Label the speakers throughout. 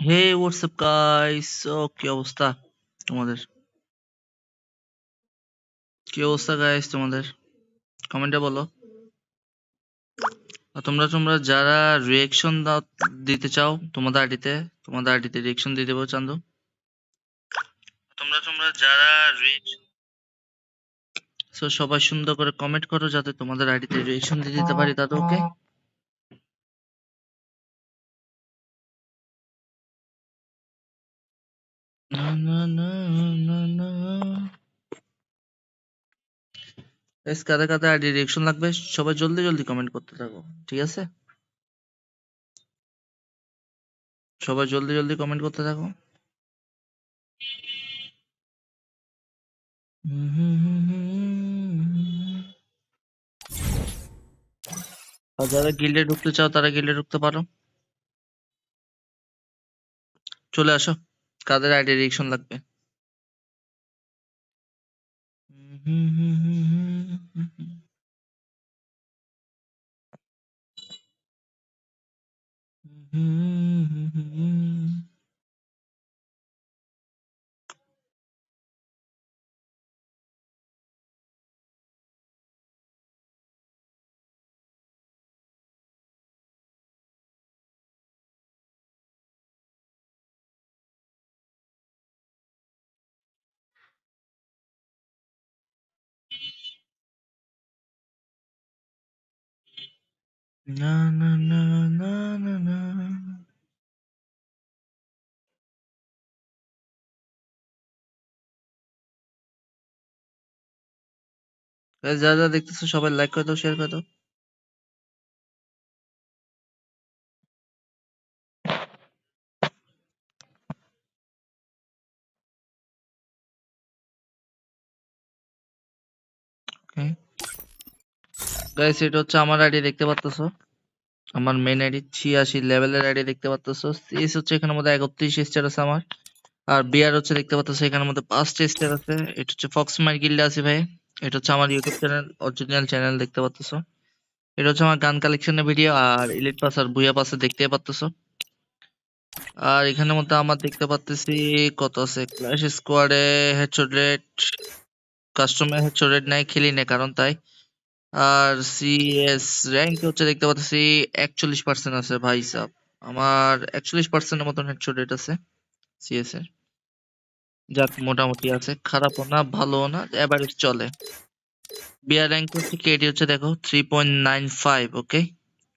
Speaker 1: হে WhatsApp guys ও, কি অবস্থা তোমাদের? কি অবস্থা গাইস তোমাদের? কমেন্টে বলো। তোমরা তোমরা যারা রিয়েকশন দিতে চাও তোমাদের আইডিতে তোমাদের আইডিতে রিয়েকশন দিয়ে দেবো, চান্দু। তোমরা তোমরা যারা সো সবাই সুন্দর করে কমেন্ট করো যাতে তোমাদের আইডিতে রিয়েকশন দিয়ে দিতে পারি দাদা ওকে কাদের কাদের আইডি রিয়েকশন লাগবে। সবাই জলদি জলদি কমেন্ট করতে থাকো, ঠিক আছে? সবাই জলদি জলদি কমেন্ট করতে থাকো। আর যারা গিল্ডে ঢুকতে চাও, তারা গিল্ডে ঢুকতে পারো। চলে আসো। কাদের আইডি রিয়েকশন লাগবে না না না না না না যা যারা যারা দেখতেছো সবাই লাইক করে দাও শেয়ার করে দাও। গাইস এটা হচ্ছে আমার আইডি দেখতে পাচ্তেছো আমার মেন আইডি ছিয়াশি লেভেলের আইডি দেখতে পাচ্তেছো সিএস হচ্ছে এখানের মধ্যে একত্রিশ স্টার আছে আমার। আর বিআর হচ্ছে দেখতে পাচ্তেছো এখানের মধ্যে পাঁচটা স্টার আছে। এটা হচ্ছে ফক্স মাই গিল্ডে আছে ভাই। এটা হচ্ছে আমার ইউটিউব চ্যানেল অরিজিনাল চ্যানেল দেখতে পাচ্তেছো এটা হচ্ছে আমার গান কালেকশনের ভিডিও আর ইলিট পাস আর বুয়া পাসে দেখতে পাচ্তেছো আর এখানের মধ্যে আমার দেখতে পাচ্তেছি কত আছে? ক্ল্যাশ স্কোয়াডে headshot rate customer headshot rate নাই, খেলি না কারণ তাই। আর সিএস র্যাঙ্ক হচ্ছে দেখতে পাচ্ছি একচল্লিশ পার্সেন্ট আছে ভাই সাব আমার একচল্লিশ পার্সেন্টের মতন হেডশট রেট আছে সিএস এর। যাক, মোটামুটি আছে। খারাপও না, ভালোও না এভারেজ চলে। বিয়ার র্যাঙ্ক হচ্ছে কেডি হচ্ছে দেখো three point nine five okay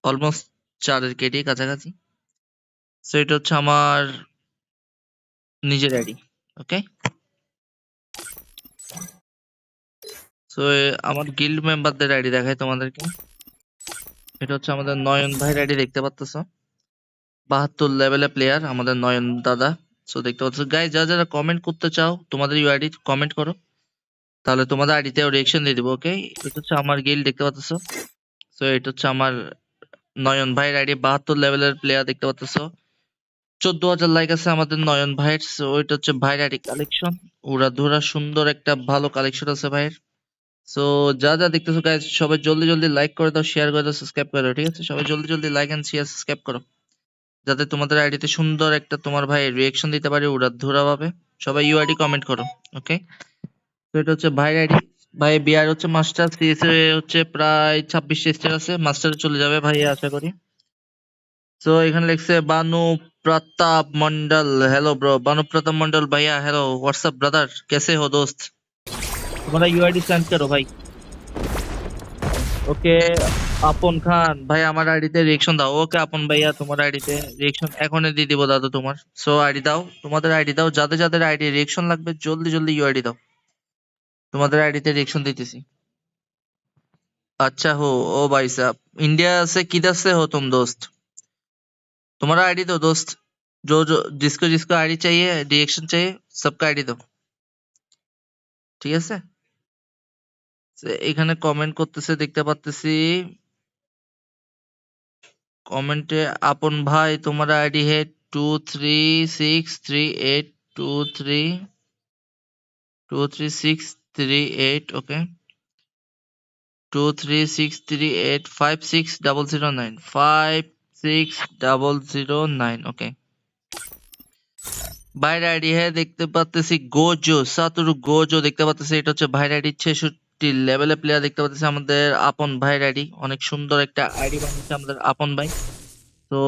Speaker 1: almost চারের কেডি কাছাকাছি। সো এটা হচ্ছে আমার নিজের আইডি ওকে সো আমার গিল্ড মেম্বারদের আইডি দেখাই তোমাদেরকে। এটা হচ্ছে আমাদের নয়ন ভাইয়ের আইডি দেখতে পাচ্ছ? বাহাত্তর লেভেলের প্লেয়ার আমাদের নয়ন দাদা। সো দেখতে পাচ্ছ? গাইজ যারা যারা কমেন্ট করতে চাও, তোমাদের ইউআইডি কমেন্ট করো। তাহলে তোমাদের আইডিতে রিয়েকশন দিয়ে দিবো ওকে এটা হচ্ছে আমার গিল্ড দেখতে পাচ্ছ? সো এটা হচ্ছে আমার নয়ন ভাইয়ের আইডি বাহাত্তর লেভেলের প্লেয়ার দেখতে পাচ্ছ? চোদ্দ হাজার লাইক আছে আমাদের নয়ন ভাইয়ের। ওইটা হচ্ছে ভাইয়ের আইডি কালেকশন ওরা ধরা সুন্দর একটা ভালো কালেকশন আছে ভাইয়ের। সো যা যা দেখতেছো গাইস সবাই জলদি জলদি লাইক করে দাও শেয়ার করে দাও সাবস্ক্রাইব করে দাও, ঠিক আছে? সবাই জলদি জলদি লাইক এন্ড শেয়ার সাবস্ক্রাইব করো। যাতে তোমাদের আইডিতে সুন্দর একটা তোমার ভাই রিয়াকশন দিতে পারে উড়া ধুরা ভাবে। সবাই ইউআইডি কমেন্ট করো ওকে তো এটা হচ্ছে ভাই আইডি ভাই বিআর হচ্ছে মাস্টার সিএস হচ্ছে প্রায় ছাব্বিশ স্টেজ আছে মাস্টার চলে যাবে ভাই, আশা করি। তো এখানে লিখছে বানু প্রতাপ মন্ডল হ্যালো ব্রো বানু প্রতাপ মন্ডল ভাইয়া হ্যালো হোয়াটসঅ্যাপ ব্রাদার কেসে হো দোস্ত? तुम्हारा यूआईडी सेंड करो भाई ওকে আপন খান ভাই আমার আইডিতে রিয়েকশন দাও ওকে আপন ভাইয়া তোমার আইডিতে রিয়েকশন এখনই দিয়ে দিব দাদু তোমার সো আইডি দাও তোমাদের আইডি দাও যাদের যাদের আইডি রিয়েকশন লাগবে জলদি জলদি ইউআইডি দাও তোমাদের আইডিতে রিয়েকশন দিতেছি अच्छा हो ओ भाई साहब इंडिया से किधर से हो तुम दोस्त तुम्हारा आईडी दो दोस्त जो जो जिसको जिसको आईडी चाहिए रिएक्शन चाहिए सबका आईडी दो ঠিক আছে তো এখানে কমেন্ট করতেছে, দেখতে পাচ্তেছি কমেন্টে আপন ভাই, তোমার ID head two three six three eight two three two three six three eight okay two three six three eight five six double zero nine five six double zero nine okay ভাইয়ের ID হ্যাঁ দেখতে পাচ্তেছি Gojo সাতুরু Gojo দেখতে পাচ্তেছি এটা হচ্ছে ভাইয়ের ID ছেষট্টি লেভেলের player দেখতে পাচ্তেছি আমাদের আপন ভাইয়ের আইডি অনেক সুন্দর একটা আইডি বানিয়েছে আমাদের আপন ভাই। তো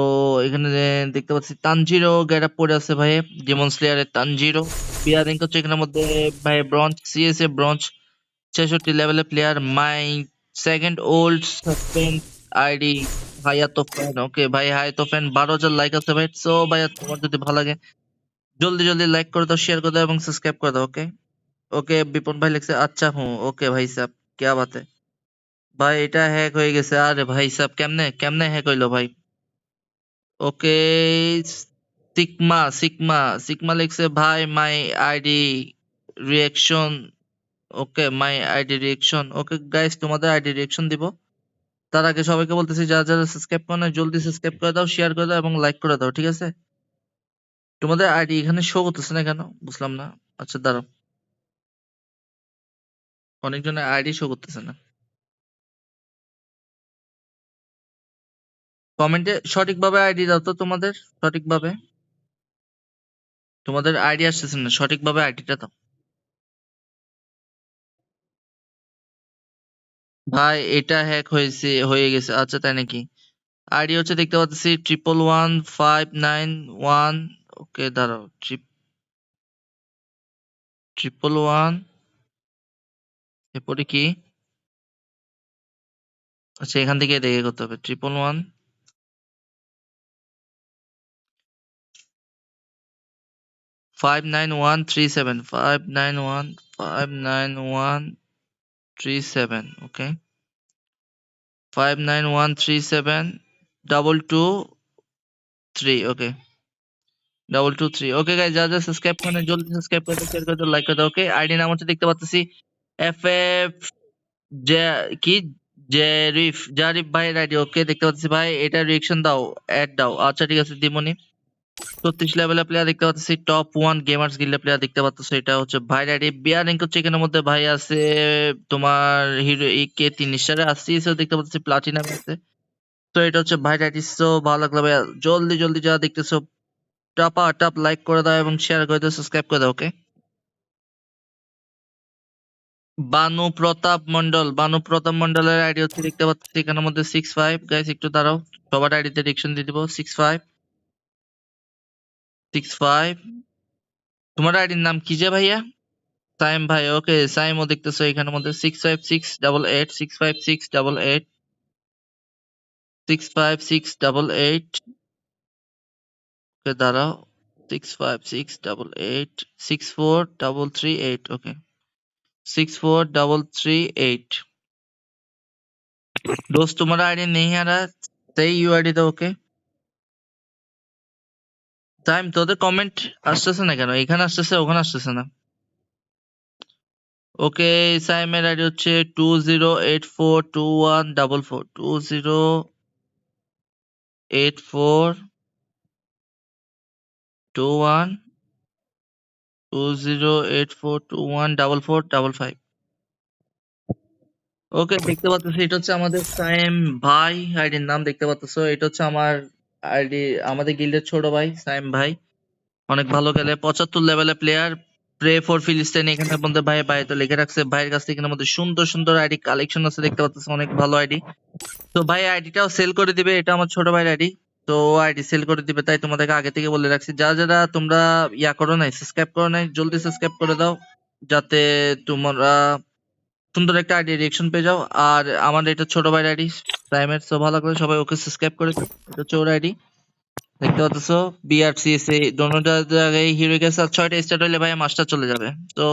Speaker 1: এখানে দেখতে পাচ্ছি তানজিরো গেট পরে আছে ভাই ডিমন স্লেয়ারের তানজিরো প্লেয়ার বিয়ারিং হচ্ছে এখানের মধ্যে ভাই ব্রঞ্জ সিএসএ ব্রঞ্জ ছেষট্টি লেভেলের player my second old suspend ID Hayato fan okay ভাই হায়াতো ফ্যান বারো হাজার লাইক আছে ভাই। সো ভাই তোমার যদি ভালো লাগে, জলদি জলদি লাইক করে দাও শেয়ার করে দাও এবং সাবস্ক্রাইব করে দাও ওকে ওকে বিপন ভাই লিখছে আচ্ছা হুঁ ওকে ভাই সাহেব क्या बात है ভাই এটা হ্যাক হয়ে গেছে আরে ভাই সাহেব কেমনে কেমনে হ্যাক হইলো ভাই ওকে সিগমা সিগমা সিগমা লিখছে ভাই my ID reaction okay my ID reaction okay guys তোমাদের আইডি রিঅ্যাকশন দিব তার আগে সবাইকে বলতেছি যারা যারা সাবস্ক্রাইব করে না জলদি সাবস্ক্রাইব করে দাও শেয়ার করে দাও এবং লাইক করে দাও ঠিক আছে তোমাদের আইডি এখানে শো করতেছে না কেন বুঝলাম না আচ্ছা দাঁড়াও অনেকজনের আইডি শো করতেছে না। কমেন্টে সঠিকভাবে আইডি দাও তো তোমাদের, সঠিকভাবে। তোমাদের আইডি আসতেছে না, সঠিকভাবে আইডিটা দাও। ভাই, এটা হ্যাক হয়েছে, হয়ে গেছে আচ্ছা তাই নাকি? আইডি হচ্ছে দেখতে পাচ্ছি triple one five nine one okay দাঁড়াও ট্রিপল ওয়ান এরপরে কি? আচ্ছা এখান থেকে দেখে করতে হবে। Triple one five nine one three seven five nine one five nine one three seven okay five nine one three seven double two three okay double two three okay guys যা যা সাবস্ক্রাইব করেন জলদি subscribe করে like করে ওকে ID নাম হচ্ছে দেখতে পাচ্ছি এফ এফ যে কি? জেরিফ জারিফ ভাইয়ের আইডি ওকে দেখতে পাচ্ছি ভাই। এটা রিয়েকশন দাও অ্যাড দাও। আচ্ছা ঠিক আছে, দিমনি। ছত্রিশ লেভেলের প্লেয়ার দেখতে পাচ্ছি টপ ওয়ান গেমার্স গিল্ডের প্লেয়ার দেখতে পাচ্ছ। এটা হচ্ছে ভাই আইডি বিয়ার র্যাঙ্ক হচ্ছে এখানের মধ্যে ভাই আছে তোমার হিরো কে তিন স্টারে আসছি দেখতে পাচ্ছি প্লাটিনাম আছে। তো এটা হচ্ছে ভাই আইডি সো ভালো লাগল ভাইয়া। জলদি জলদি যারা দেখতেছো, টাপা টাপ লাইক করে দাও এবং শেয়ার করে দাও সাবস্ক্রাইব করে দাও ওকে বানু প্রতাপ মন্ডল বানু প্রতাপ মন্ডলের আইডি হচ্ছে দেখতে পাচ্ছি এখানের মধ্যে সিক্স ফাইভ গাইস একটু দাঁড়াও। সবার আইডিতে ডিকশন দিয়ে দিব। সিক্স ফাইভ সিক্স ফাইভ তোমার আইডির নাম কি যে ভাইয়া? সাইম ভাই ওকে সাইমও দেখতেছো এখানের মধ্যে। Six five six double eight six five six double eight six five six double eight okay দাঁড়াও। Six five six double eight six four double three eight okay six four double three eight दोस्त तुम्हारा ID नहीं आ रहा सही you ID তো ওকে time তোদের comment আসতেছে না কেন এখানে আসতেছে ওখানে আসতেছে না ওকে সাইমের আইডি হচ্ছে two zero eight four two one double four two zero eight four two one two zero eight four one double four double five okay দেখতে পাচ্ছি এটা হচ্ছে আমাদের সাইম ভাই আইডির নাম দেখতে পাচ্ছো এটা হচ্ছে আমার আইডি, আমাদের গিল্ডের ছোট ভাই সাইম ভাই। অনেক ভালো খেলে, পঁচাত্তর লেভেলের প্লেয়ার প্রে ফর ফিলিস্তিন এখানের মধ্যে ভাই ভাই তো লিখে রাখছে। ভাইয়ের কাছ থেকে মধ্যে সুন্দর সুন্দর আইডি কালেকশন আছে, দেখতে পাচ্ছ অনেক ভালো আইডি। তো ভাই, আইডিটাও সেল করে দিবে, এটা আমার ছোট ভাইয়ের আইডি। তো আইডি সেল করে দিবে, তাই তোমাদেরকে আগে থেকে বলে রাখছি। যারা যারা তোমরা ইয়া করো নাই সাবস্ক্রাইব করো নাই, জলদি সাবস্ক্রাইব করে দাও, যাতে তোমরা সুন্দর একটা আইডি রিয়েকশন পেয়ে যাও। আর আমার এটা ছোট ভাইয়ের আইডি প্রাইমের সো ভালো করে সবাই ওকে সাবস্ক্রাইব করে এটা ওর আইডি দেখতে পাচ্ছ বিআরসিএসএ দোনোটা জায়গায় হিরো গেছে আর ছয়টা স্টার্ট হইলে ভাই মাস্টার চলে যাবে। তো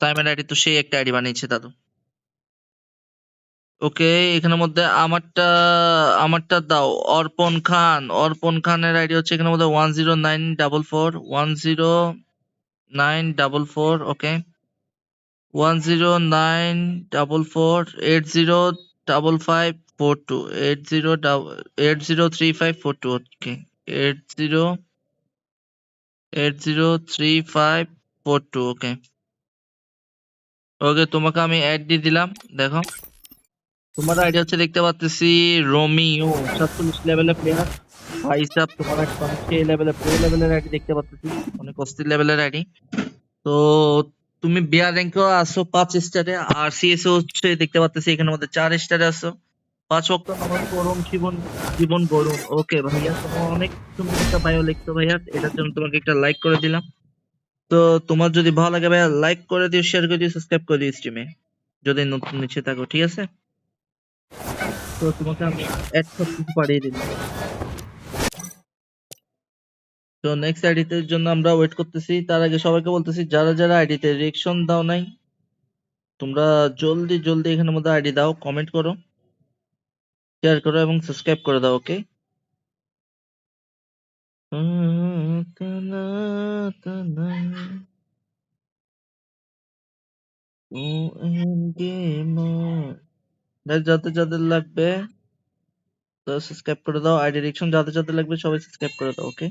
Speaker 1: টাইমের আইডি তো সেই একটা আইডি বানিয়েছে দাদু। ওকে, এখানের মধ্যে আমারটা আমারটা দাও। অর্পণ খান, অর্পণ খানের আইডি হচ্ছে এখানের মধ্যে one zero nine double four, one zero nine double four, okay. One zero nine double four, eight zero double five four two, eight zero double eight zero three five four two, okay. Eight zero eight zero three five four two, okay. Okay, তোমাকে আমি add দিয়ে দিলাম, দেখো। তোমার ID হচ্ছে দেখতে পাচ্ছি Romeo, সাতচল্লিশ লেভেলের প্লেয়ার ভাইসাব, তোমার একটা সেই লেভেলের প্রো লেভেলের আইডি দেখতে পাচ্ছি অনেক অস্থির লেভেলের আইডি। তো তুমি বিয়ার র্যাঙ্কেও আসো পাঁচ স্টারে আর সিএসও হচ্ছে দেখতে পাচ্ছি এখানে মধ্যে চার স্টারে আসো পাঁচ ওয়াক্ত নামাজ গরম জীবন জীবন গরম। ওকে ভাইয়া, তোমার অনেক সুন্দর একটা বায়ো লিখতো ভাইয়া, এটার জন্য তোমাকে একটা লাইক করে দিলাম। তো তোমার যদি ভালো লাগে ভাইয়া লাইক করে দিও শেয়ার করে দিও সাবস্ক্রাইব করে দিও স্ট্রিমে যদি নতুন নিচে থাকো, ঠিক আছে? তো তোমাকে আমি এক সব পাঠিয়ে দিলাম। তো নেক্সট আইডিতে জন্য আমরা ওয়েট করতেছি। তার আগে সবাইকে বলতেছি, যারা যারা আইডিতে রিয়েকশন দাও নাই, তোমরা জলদি জলদি এখানের মধ্যে আইডি দাও কমেন্ট করো শেয়ার করো এবং সাবস্ক্রাইব করে দাও ওকে যাদের যাদের লাগবে, তো সাবস্ক্রাইব করে দাও। আইডি রিয়েকশন যাদের যাদের লাগবে, সবাই সাবস্ক্রাইব করে দাও ওকে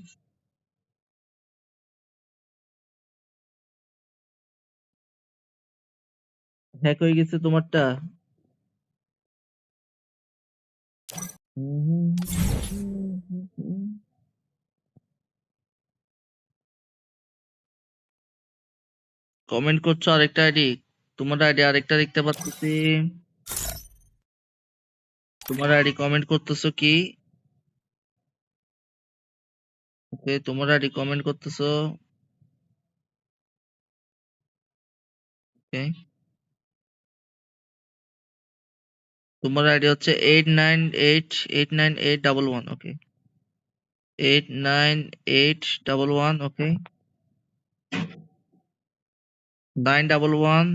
Speaker 1: হ্যাক হয়ে গেছে তোমারটা। কমেন্ট করছ আরেকটা আইডি তোমার আইডি আরেকটা দেখতে পাচ্ছি তোমার আইডি কমেন্ট করতেছো কি? ওকে তোমার আইডি কমেন্ট করতেছো। ওকে তোমার আইডি হচ্ছে eight nine eight eight nine eight double one okay eight nine eight double one okay nine double one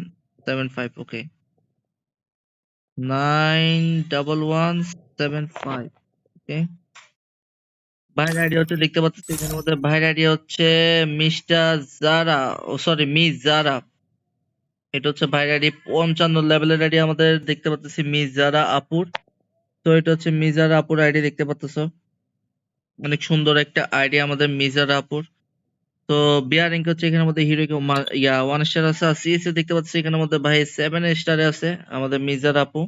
Speaker 1: seven five okay nine double one seven five okay ভাইয়ের ID হচ্ছে, দেখতে পাচ্ছি এখানের মধ্যে ভাইয়ের আইডি হচ্ছে মিস্টার জারা ও সরি মিস জারা এটা হচ্ছে ভাইয়ের আইডি পঞ্চান্ন লেভেলের আইডি আমাদের, দেখতে পাচ্ছি মিস জারা আপুর তো এটা হচ্ছে মিজারা আপুর আইডি দেখতে পাচ্ছ? অনেক সুন্দর একটা আইডি আমাদের মিজারা আপুর তো বিয়ার হচ্ছে এখানের মধ্যে হিরো ইয়া ওয়ান স্টার আছে, আর সিএসএ দেখতে পাচ্ছি এখানের মধ্যে ভাই সেভেন স্টারে আছে, আমাদের মিজার আপু।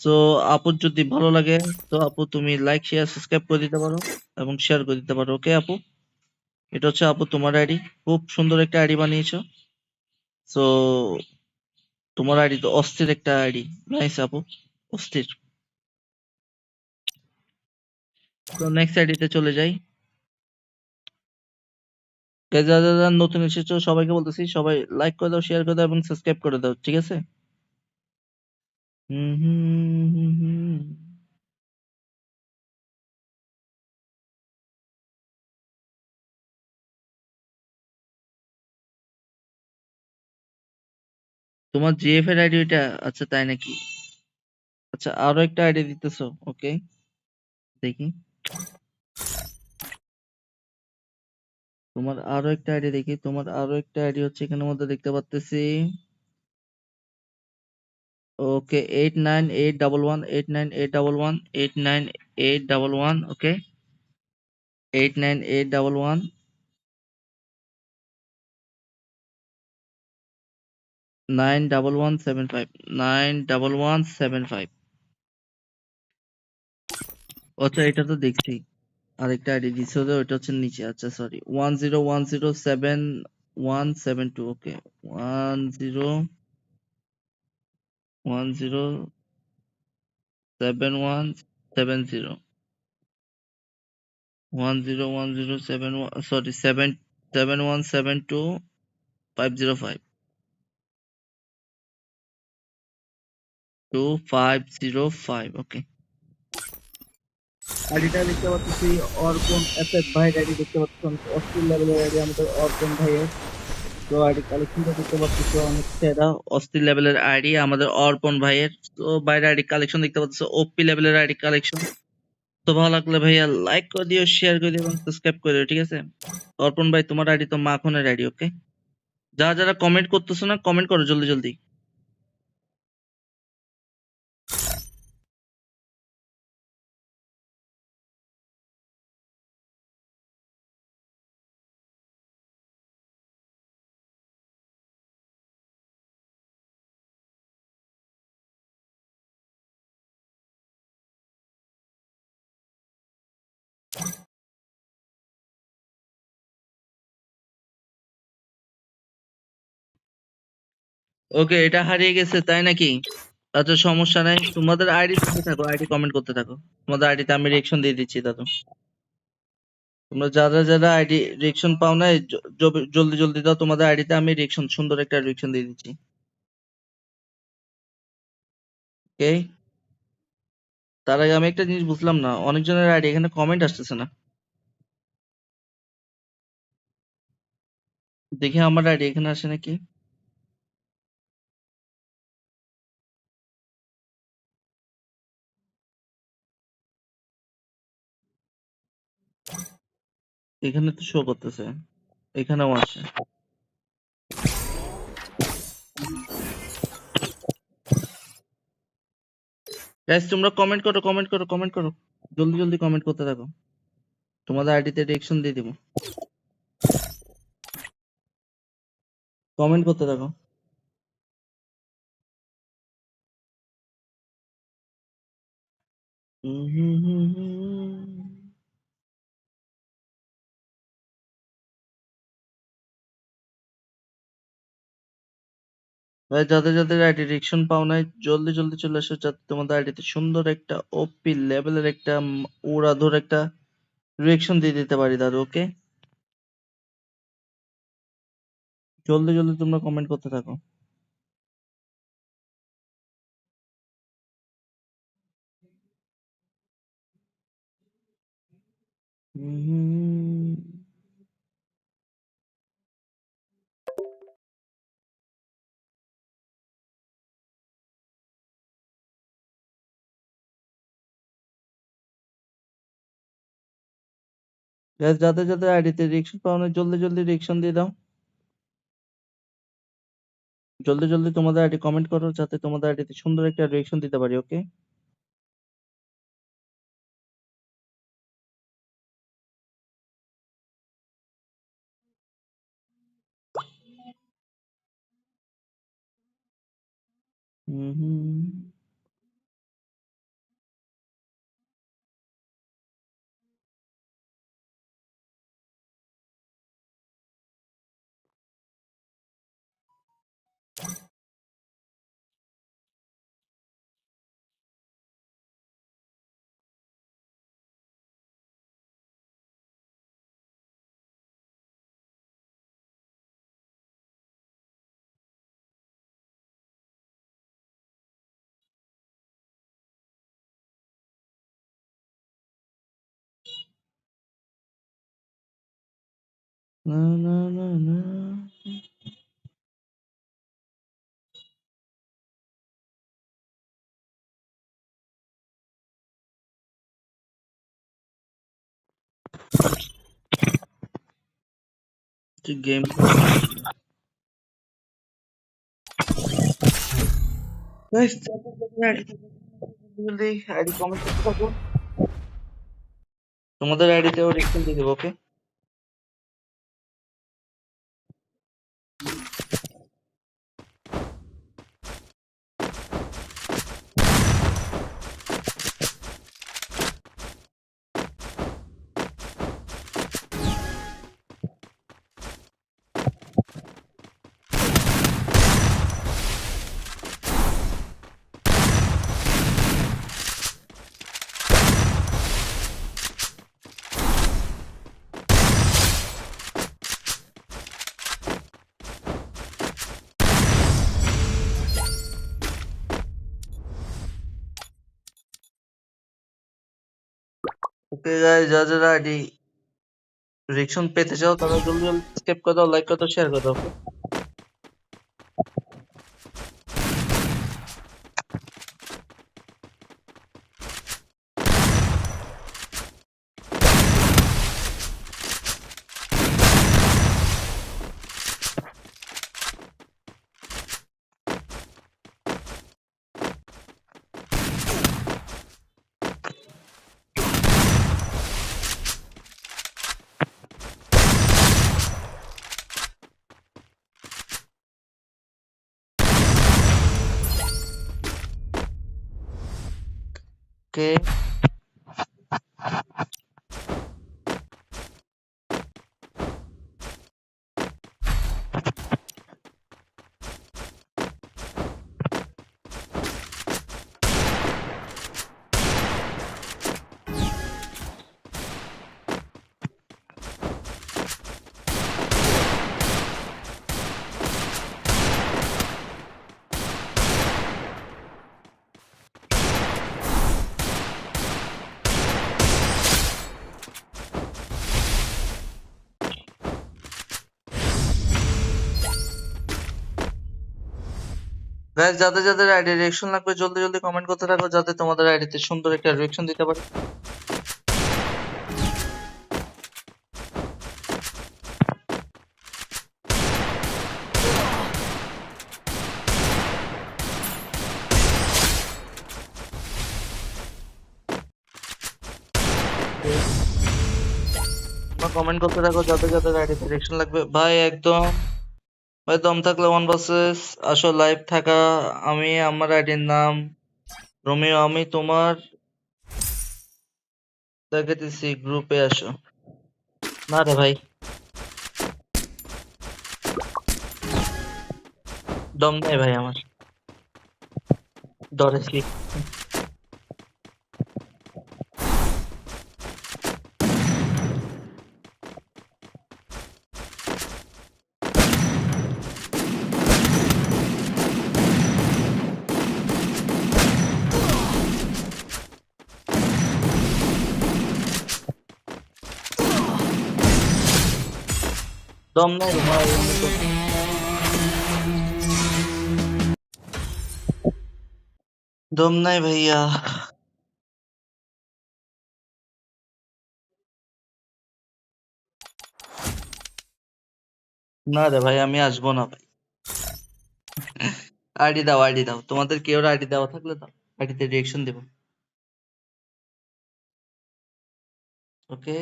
Speaker 1: তো আপুর যদি ভালো লাগে, তো আপু তুমি লাইক শেয়ার সাবস্ক্রাইব করে দিতে পারো এবং শেয়ার করে দিতে পারো ওকে আপু? এটা হচ্ছে আপু তোমার আইডি খুব সুন্দর একটা আইডি বানিয়েছো। তো তোমার আইডি তো অস্থির একটা আইডি নাইস আপু, অস্থির। তো নেক্সট আইডিতে চলে যাই। যারা যারা নতুন এসেছ, সবাইকে বলতেছি, সবাই লাইক করে দাও শেয়ার করে দাও এবং সাবস্ক্রাইব করে দাও, ঠিক আছে। তোমার জিএফ এর আইডি এটা আচ্ছা তাই নাকি? আচ্ছা আরও একটা আইডি দিতেছো ওকে দেখি। তোমার আরও একটা আইডি দেখি। তোমার আরও একটা আইডি হচ্ছে এখানের মধ্যে দেখতে পাচ্তেছি okay eight nine eight double one eight nine eight double one eight nine eight double one okay eight nine eight double one nine double one seven five nine double one seven five আচ্ছা এটা তো দেখছি। আরেকটা ID দিছো তো ওটা হচ্ছে নিচে আচ্ছা sorry one zero one zero seven one seven two okay one zero one zero seven one seven zero one zero one zero seven sorry seven seven one seven two five zero five two five zero five okay আইডিটা দেখতে পাচ্ছি অর্পণ SF ভাইয়ের ID দেখতে পাচ্ছি, অনেক লেভেলের ID আমাদের অর্পণ ভাইয়ের। তো আইডি কালেকশনটা দেখতে পাচ্ছি অনেক সেরা অস্থির লেভেলের আইডি আমাদের অর্পণ ভাইয়ের। তো বাইরের আইডি কালেকশন দেখতে পাচ্ছ ওপি লেভেলের আইডি কালেকশন তো ভালো লাগলে ভাইয়া লাইক করে দিও শেয়ার করে দিও এবং সাবস্ক্রাইব করে দিও, ঠিক আছে? অর্পণ ভাই, তোমার আইডি তো মাখনের আইডি ওকে যারা যারা কমেন্ট করতেছো না কমেন্ট করো জলদি জলদি। ওকে, এটা হারিয়ে গেছে, তাই নাকি? আচ্ছা সমস্যা নাই। তোমাদের আইডি করতে থাকো আইডি কমেন্ট করতে থাকো। তোমাদের আইডিতে আমি রিয়েকশন দিয়ে দিচ্ছি, দাদু। তোমরা যারা যারা আইডি রিয়েকশন পাও না জলদি জলদি দাও। তোমাদের আইডিতে আমি রিয়েকশন সুন্দর একটা রিয়েকশন দিয়ে দিচ্ছি। ওকে? তার আগে আমি একটা জিনিস বুঝলাম না। অনেকজনের আইডি এখানে কমেন্ট আসতেছে না। দেখি আমার আইডি এখানে আসে নাকি। এখানে তো শো করতেছে। এখানেও আসে। গাইস তোমরা কমেন্ট করো কমেন্ট করো কমেন্ট করো। জলদি জলদি কমেন্ট করতে থাকো। তোমাদের আইডিতে রিয়েকশন দিয়ে দিব। কমেন্ট করতে থাকো। হুম হুম হুম। ভাই যাদের যাদের আইডি রিয়েকশন পাও নাই, জলদি জলদি চলে আসো যাতে তোমাদের আইডিতে সুন্দর একটা ওপি লেভেলের একটা উড়াধুর একটা রিয়েকশন দিয়ে দিতে পারি দাদু ওকে জলদি জলদি তোমরা কমেন্ট করতে থাকো। হুম হুম। Guys, যাদের আইডিতে রিয়েকশন পাও নাই জলদি জলদি রিয়েকশন দিয়ে দাও জলদি জলদি তোমাদের আইডি কমেন্ট করো যাতে তোমাদের আইডিতে সুন্দর একটা রিয়েকশন দিতে পারি ওকে হুম হুম না না না না গেম যাদের আইডিতে তোমাদের আইডিতেও রিয়েকশন দিয়ে দেবো ওকে যারা যারা আইডি রিয়েকশন পেতে চাও তারা জলদি জলদি সাবস্ক্রাইব করে দাও লাইক করে দাও শেয়ার করে দাও। ওকে গাইস যাদের যাদের আইডি রিঅ্যাকশন লাগবে, জলদি জলদি কমেন্ট করতে থাকো যাতে তোমাদের আইডিতে সুন্দর একটা রিঅ্যাকশন দিতে পারি। কমেন্ট করতে থাকো যাদের যাদের আইডিতে রিঅ্যাকশন লাগবে। ভাই, একদম ভাই, দম থাকলে ওয়ান ভার্সেস আসো লাইভ থাকা, আমি, আমার আইডির নাম, রোমিও, আমি, তোমার। দেখেতেছি গ্রুপে আসো। না রে ভাই। দম নেই ভাই আমার। ডরেছি দম নেই রে ভাই আমি তো- দম নাই ভাইয়া না রে ভাই আমি আসব না ভাই আইডি দাও আইডি দাও তোমাদের কেউ আইডি দেওয়া থাকলে দাও আইডিতে রিঅ্যাকশন দেবো ওকে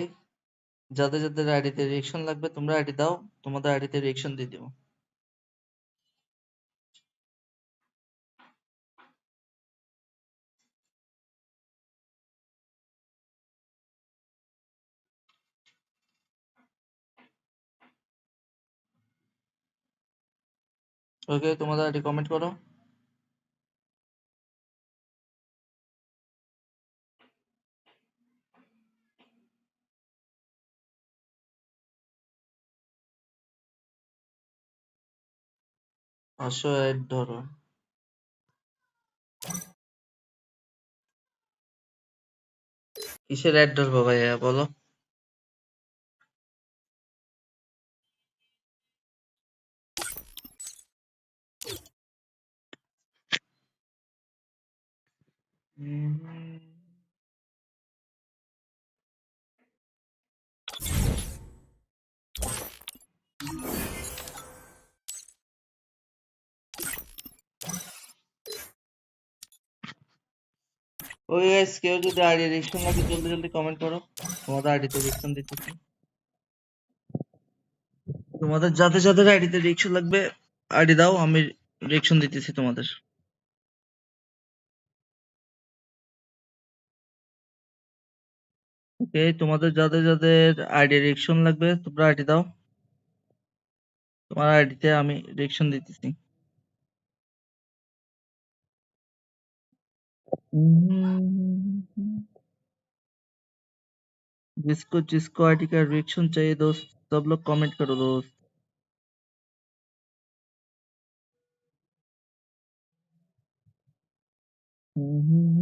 Speaker 1: যাদের যাদের আইডিতে রিয়েকশন লাগবে, তোমরা আইডি দাও, তোমাদের আইডিতে রিয়েকশন দিয়ে দেবো। ওকে তোমাদের আইডি কমেন্ট করো। আসো অ্যাড ধরো কিসের অ্যাড ধরবো ভাইয়া বলো? উম, ওই গাইস কেউ যদি আইডি রিঅ্যাকশন লাগে জলদি জলদি কমেন্ট করো। তোমাদের আইডিতে রিঅ্যাকশন দিতেছি। তোমাদের যাদের যাদের আইডিতে রিঅ্যাকশন লাগবে আইডি দাও, আমি রিঅ্যাকশন দিতেছি তোমাদের। ওকে তোমাদের যাদের যাদের আইডি রিঅ্যাকশন লাগবে, তোমরা আইডি দাও। তোমার আইডিতে আমি রিঅ্যাকশন দিতেছি। हम्म। जिसको जिसको आईटी का रिएक्शन चाहिए दोस्त सब लोग कमेंट करो दोस्त। हम्म, हम्म